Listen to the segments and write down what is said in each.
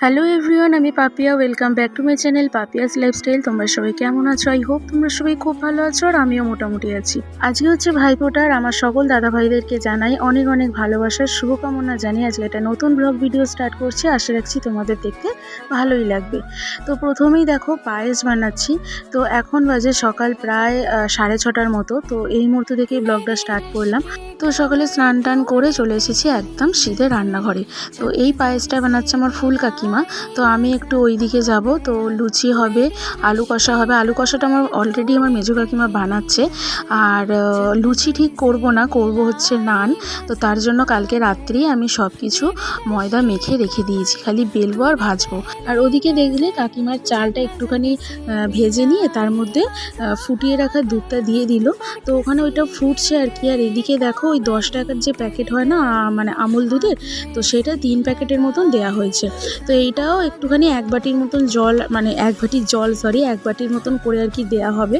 Hello everyone আমি Papiya welcome back to my channel Papiya's lifestyle তোমরা সবাই কেমন আছো? আই হোপ তোমরা সবাই খুব ভালো আছো আর আমিও মোটামুটি আছি। আজকে হচ্ছে ভাইফোঁটার আমার সকল দাদা ভাইদেরকে জানাই অনেক অনেক ভালোবাসার শুভকামনা জানিয়ে আজকে একটা নতুন ব্লগ ভিডিও স্টার্ট করছি। আশা রাখছি তোমাদের দেখতে ভালোই লাগবে। তো প্রথমেই দেখো, পায়েস বানাচ্ছি। তো এখন বাজে সকাল প্রায় সাড়ে ছটার মতো। তো এই মুহূর্ত থেকেই ব্লগটা স্টার্ট করলাম। তো সকালে স্নান টান করে চলে এসেছি একদম শীতের রান্নাঘরে। তো এই পায়েসটা বানাচ্ছে আমার ফুল কাকিমা, তো আমি একটু ওই দিকে যাব। তো লুচি হবে, আলু কষা হবে। আলু কষাটা আমার অলরেডি আমার মেজো কাকিমা বানাচ্ছে। আর লুচি ঠিক করব না, করব হচ্ছে নান। তো তার জন্য কালকে রাত্রি আমি সব কিছু ময়দা মেখে রেখে দিয়েছি, খালি বেলবো আর ভাজবো। আর ওদিকে দেখলে কাকিমার চালটা একটুখানি ভেজে নিয়ে তার মধ্যে ফুটিয়ে রাখা দুধটা দিয়ে দিল। তো ওখানে ওইটা ফুটছে আর কি। আর এদিকে দেখো ওই দশ টাকার যে প্যাকেট হয় না মানে আমুল দুধের, তো সেটা তিন প্যাকেটের মতন দেয়া হয়েছে। তো এইটাও একটুখানি এক বাটির মতন জল মানে এক বাটির জল সরি এক বাটির মতন করে আর কি দেয়া হবে।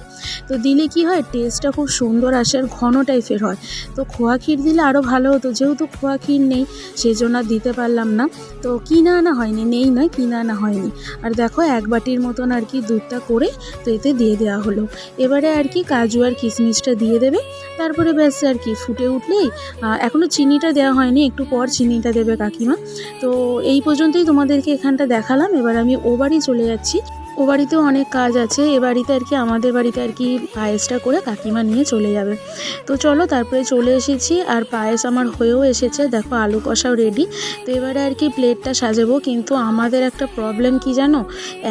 তো দিলে কি হয় টেস্টটা খুব সুন্দর আসে আর ঘন টাইপের হয়। তো খোয়া ক্ষীর দিলে আরও ভালো হতো, যেহেতু খোয়া ক্ষীর নেই সেই জন্য আর দিতে পারলাম না। তো কিনা আনা হয়নি, নেই নয়, কিনা আনা হয়নি। আর দেখো, এক বাটির মতন আর কি দুধটা করে তো এতে দিয়ে দেওয়া হলো। এবারে আর কি কাজু আর কিশমিশটা দিয়ে দেবে। তারপরে ব্যাস আর কি, ফুটে উঠলেই এখনও চিনিটা দেওয়া হয়নি, একটু পর চিনিটা দেবে কাকিমা। তো এই পর্যন্তই তোমাদেরকে এখানটা দেখালাম এবার আমি ওবারই চলে যাচ্ছি। ও বাড়িতেও অনেক কাজ আছে। এ বাড়িতে আর কি, আমাদের বাড়িতে আর কি পায়েসটা করে কাকিমা নিয়ে চলে যাবে। তো চলো তারপরে চলে এসেছি আর পায়েস আমার হয়েও এসেছে। দেখো আলু কষাও রেডি তো এবারে আর কি প্লেটটা সাজাবো, কিন্তু আমাদের একটা প্রবলেম কি জানো?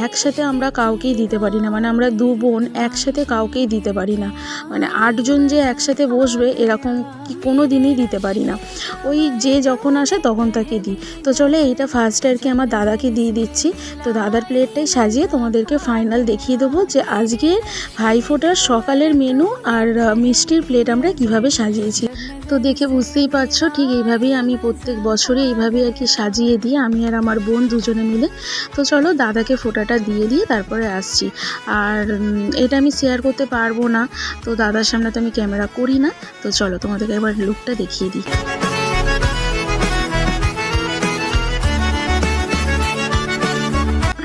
একসাথে আমরা কাউকেই দিতে পারি না। মানে আমরা দু বোন একসাথে কাউকেই দিতে পারি না। মানে আটজন যে একসাথে বসবে, এরকম কি কোনো দিনই দিতে পারি না। ওই যে যখন আসে তখন তাকে দিই। তো চলে এইটা ফার্স্টে আর কি আমার দাদাকে দিয়ে দিচ্ছি। তো দাদার প্লেটটাই সাজিয়ে তোমাদেরকে ফাইনাল দেখিয়ে দেবো যে আজকে ভাইফোঁটার সকালের মেনু আর মিষ্টির প্লেট আমরা কীভাবে সাজিয়েছি। তো দেখে বুঝতেই পারছ, ঠিক এইভাবেই আমি প্রত্যেক বছরে এইভাবেই আর কি সাজিয়ে দিই, আমি আর আমার বোন দুজনে মিলে। তো চলো দাদাকে ফোটাটা দিয়ে দিয়ে তারপরে আসছি। আর এটা আমি শেয়ার করতে পারব না, তো দাদার সামনে তো আমি ক্যামেরা করি না। তো চলো তোমাদেরকে একবার লুকটা দেখিয়ে দিই।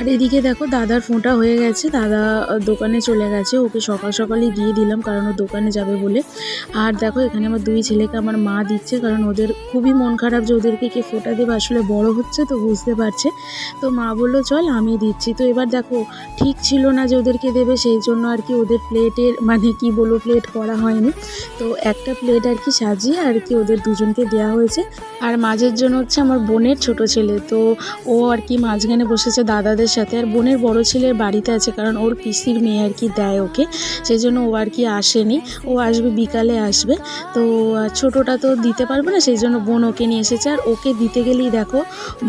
আর এদিকে দেখো দাদার ফোঁটা হয়ে গেছে, দাদা দোকানে চলে গেছে, ওকে সকাল সকালই দিয়ে দিলাম কারণ ও দোকানে যাবে বলে। আর দেখো এখানে আমার দুই ছেলেকে আমার মা দিচ্ছে কারণ ওদের খুবই মন খারাপ যে ওদেরকে কে ফোঁটা দেবে, আসলে বড় হচ্ছে তো বুঝতে পারছে। তো মা বলল, চল আমি দিচ্ছি। তো এবার দেখো ঠিক ছিল না যে ওদেরকে দেবে, সেই জন্য আর কি ওদের প্লেটের মানে কি বলব, প্লেট করা হয়নি। তো একটা প্লেট আর কি সাজিয়ে আর কি ওদের দুজনকে দেওয়া হয়েছে। আর মাঝের জন্য হচ্ছে আমার বোনের ছোট ছেলে, তো ও আর কি মাঝখানে বসেছে দাদাদের সাথে আর বোনের বড় ছেলের বাড়িতে আছে, কারণ ওর পিসির মেয়ে আর কি দেয় ওকে। সেই জন্য ও আর কি আসেনি। ও আসবে, বিকালে আসবে। তো ছোটোটা তো দিতে পারবে না সেই জন্য বোন ওকে নিয়ে এসেছে। আর ওকে দিতে গেলেই দেখো,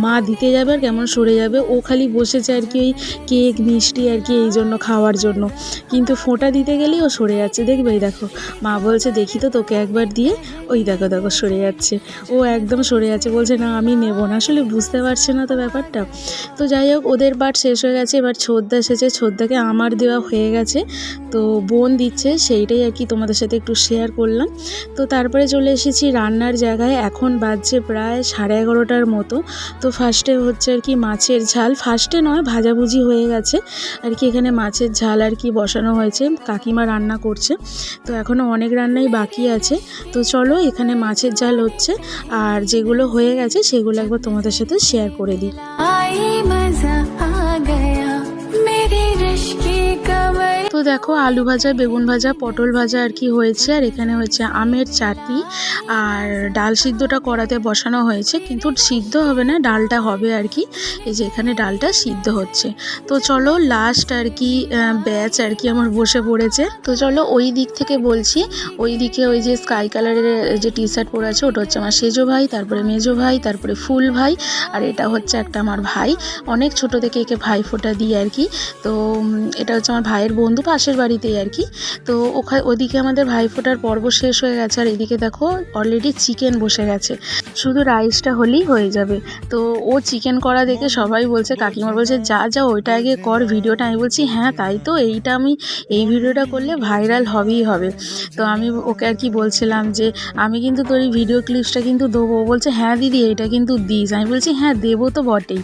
মা দিতে যাবে আর কেমন সরে যাবে। ও খালি বসেছে আর কি ওই কেক, মিষ্টি আর কি এই জন্য খাওয়ার জন্য। কিন্তু ফোঁটা দিতে গেলেই ও সরে যাচ্ছে। দেখবে দেখো, মা বলছে, দেখি তো তোকে একবার দিয়ে। ওই দেখো দেখো, সরে যাচ্ছে। ও একদম সরে যাচ্ছে। বলছে, না, আমি নেব না। আসলে বুঝতে পারছে না তো ব্যাপারটা। তো যাই হোক, ওদের পাট শেষ হয়ে গেছে, এবার ছোদ্দা এসেছে, ছোদ্দাকে আমার দেওয়া হয়ে গেছে। তো বোন দিচ্ছে, সেইটাই আর কি তোমাদের সাথে একটু শেয়ার করলাম। তো তারপরে চলে এসেছি রান্নার জায়গায়, এখন বাজছে প্রায় সাড়ে এগারোটার মতো। তো ফার্স্টে হচ্ছে আর কি মাছের ঝাল ফার্স্টে নয়, ভাজাভুজি হয়ে গেছে। আর কি এখানে মাছের ঝাল আর কি বসানো হয়েছে, কাকিমা রান্না করছে। তো এখনও অনেক রান্নাই বাকি আছে। তো চলো এখানে মাছের ঝাল হচ্ছে, আর যেগুলো হয়ে গেছে সেগুলো একবার তোমাদের সাথে শেয়ার করে দিই। मेरी रश की कमर তো দেখো আলু ভাজা, বেগুন ভাজা, পটল ভাজা আর কি হয়েছে। আর এখানে হয়েছে আমের চাটনি। আর ডাল সিদ্ধটা কড়াতে বসানো হয়েছে, কিন্তু সিদ্ধ হবে না, ডালটা হবে আর কি। এই যে এখানে ডালটা সিদ্ধ হচ্ছে। তো চলো লাস্ট আর কি ব্যাচ আর কি আমার বসে পড়েছে। তো চলো ওই দিক থেকে বলছি, ওই দিকে ওই যে স্কাই কালারের যে টি শার্ট পরে আছে, ওটা হচ্ছে আমার সেজো ভাই, তারপরে মেজো ভাই, তারপরে ফুল ভাই, আর এটা হচ্ছে একটা আমার ভাই। অনেক ছোট থেকে একে ভাই ফোঁটা দিই আর কি। তো এটা হচ্ছে আমার ভাইয়ের বন্ধু পাশের বাড়িতেই আর কি। তো ওখানে, ওদিকে আমাদের ভাইফোঁটার পর্ব শেষ হয়ে গেছে আর এদিকে দেখো অলরেডি চিকেন বসে গেছে। শুধু রাইসটা হলেই হয়ে যাবে। তো ও চিকেন করা দেখে সবাই বলছে, কাকিমা বলছে, যা যা, ওইটা আগে কর ভিডিওটা। আমি বলছি হ্যাঁ তাই তো, এইটা আমি, এই ভিডিওটা করলে ভাইরাল হবেই হবে। তো আমি ওকে আর কি বলছিলাম যে, আমি কিন্তু তোর এই ভিডিও ক্লিপসটা কিন্তু দেবো। বলছে হ্যাঁ দিদি, এইটা কিন্তু দিস। আমি বলছি হ্যাঁ দেবো তো বটেই।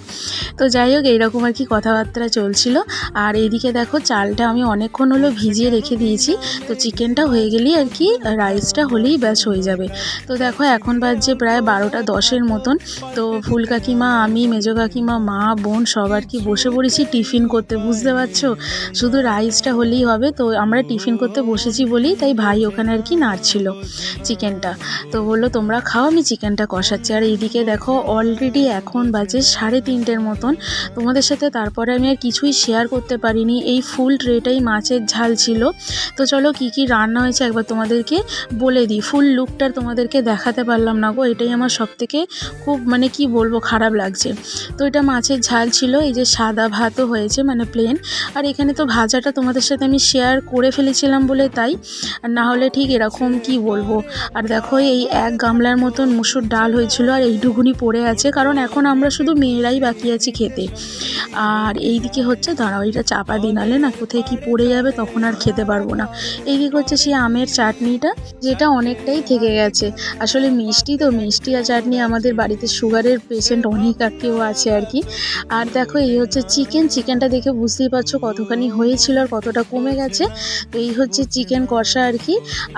তো যাই হোক, এইরকম আর কি কথাবার্তা চলছিল। আর এইদিকে দেখো চালটা আমি অনেকক্ষণ হলো ভিজিয়ে রেখে দিয়েছি। তো চিকেনটা হয়ে গেলেই আর কি রাইসটা হলেই ব্যাস হয়ে যাবে। তো দেখো এখন বাজছে প্রায় বারোটা দশের মতন। তো ফুল কাকিমা, আমি, মেজো কাকিমা, মা, বোন সব আর কি বসে পড়েছি টিফিন করতে, বুঝতে পারছ? শুধু রাইসটা হলেই হবে। তো আমরা টিফিন করতে বসেছি বলেই তাই ভাই ওখানে আর কি নাড়ছিল চিকেনটা। তো বলল, তোমরা খাও, আমি চিকেনটা কষাচ্ছি। আর এইদিকে দেখো অলরেডি এখন বাজে সাড়ে তিনটের মতন। তোমাদের সাথে তারপরে আমি আর কিছুই শেয়ার করতে পারিনি। এই ফুল ট্রেটাই মাছের ঝাল ছিল। তো চলো কি কি রান্না হয়েছে একবার তোমাদেরকে বলে দিই। ফুল লুকটার তোমাদেরকে দেখাতে পারলাম না গো, এটাই আমার সব থেকে খুব মানে কি বলব, খারাপ লাগছে। তো এটা মাছের ঝাল ছিল, এই যে সাদা ভাতও হয়েছে মানে প্লেন আর এখানে তো ভাজাটা তোমাদের সাথে আমি শেয়ার করে ফেলেছিলাম বলে তাই। আর না হলে ঠিক এরকম কি বলব। আর দেখো এই এক গামলার মতন মুসুর ডাল হয়েছিল আর এইটুকুনি পড়ে আছে, কারণ এখন আমরা শুধু মেয়েরাই বাকি আছি খেতে। আর এইদিকে হচ্ছে, দাঁড়াও এটা চাপা দিয়ে নালে না, কোথায় কি পড়ে যাবে তখন আর খেতে পারব না। এইদিকে হচ্ছে সেই আমের চাটনিটা, যেটা অনেকটাই থেকে গেছে। আসলে মিষ্টি তো, মিষ্টি আর চাটনি আমাদের বাড়িতে সুগারের পেশেন্ট অনেক কেউ আছে আর কি। আর দেখো এই হচ্ছে চিকেন চিকেনটা দেখে বুঝতেই পারছ কতখানি হয়েছিল আর কতটা কমে গেছে। তো এই হচ্ছে চিকেন কষা আর কি।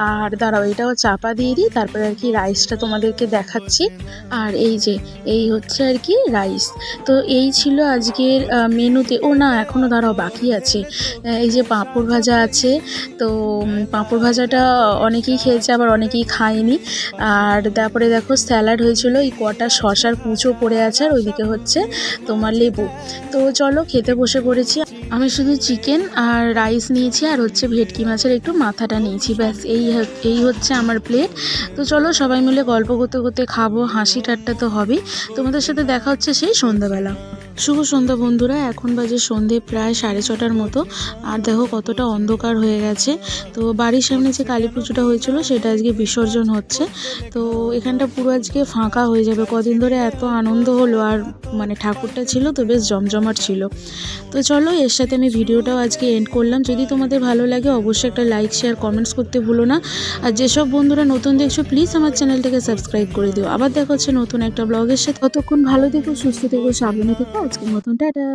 আর দাঁড়াও, এটাও চাপা দিয়ে দিই, তারপরে আর কি রাইসটা তোমাদেরকে দেখাচ্ছি। আর এই যে, এই হচ্ছে আর কি রাইস তো এই ছিল আজকের মেনুতে ও না এখনও দাঁড়াও, বাকি আছে। এই যে পাঁপড় ভাজা আছে। তো পাঁপড় ভাজাটা অনেকেই খেয়েছে, আবার অনেকেই খায়নি। আর তারপরে দেখো, স্যালাড হয়েছিল, এই কটা শশার কুচো পড়ে আছে, আর ওইদিকে হচ্ছে তোমার লেবু। তো চলো, খেতে বসে পড়েছি। আমি শুধু চিকেন আর রাইস নিয়েছি, আর হচ্ছে ভেটকি মাছের একটু মাথাটা নিয়েছি, ব্যাস, এই এই হচ্ছে আমার প্লেট। তো চলো, সবাই মিলে গল্প করতে করতে খাব, হাসি ঠাট্টা তো হবেই। তোমাদের সাথে দেখা হচ্ছে সেই সন্ধ্যাবেলা। শুভ সন্ধ্যা বন্ধুরা, এখন বাজে সন্ধে প্রায় সাড়ে ছটার মতো। আর দেখো কতটা অন্ধকার হয়ে গেছে। তো বাড়ির সামনে যে কালী পুজোটা হয়েছিল, সেটা আজকে বিসর্জন হচ্ছে। তো এখানটা পুরো আজকে ফাঁকা হয়ে যাবে। কদিন ধরে এত আনন্দ হলো, আর মানে ঠাকুরটা ছিল তো বেশ জমজমাট ছিল। তো চলো, এর সাথে আমি ভিডিওটাও আজকে এন্ড করলাম। যদি তোমাদের ভালো লাগে, অবশ্যই একটা লাইক শেয়ার কমেন্টস করতে ভুলো না। আর যেসব বন্ধুরা নতুন দেখছ প্লিজ আমার চ্যানেলটাকে সাবস্ক্রাইব করে দিও। আবার দেখা হচ্ছে নতুন একটা ব্লগের সাথে। ততক্ষণ ভালো থেকো, সুস্থ থেকো, সাবধানে থেকো। আজকের মতন টাটা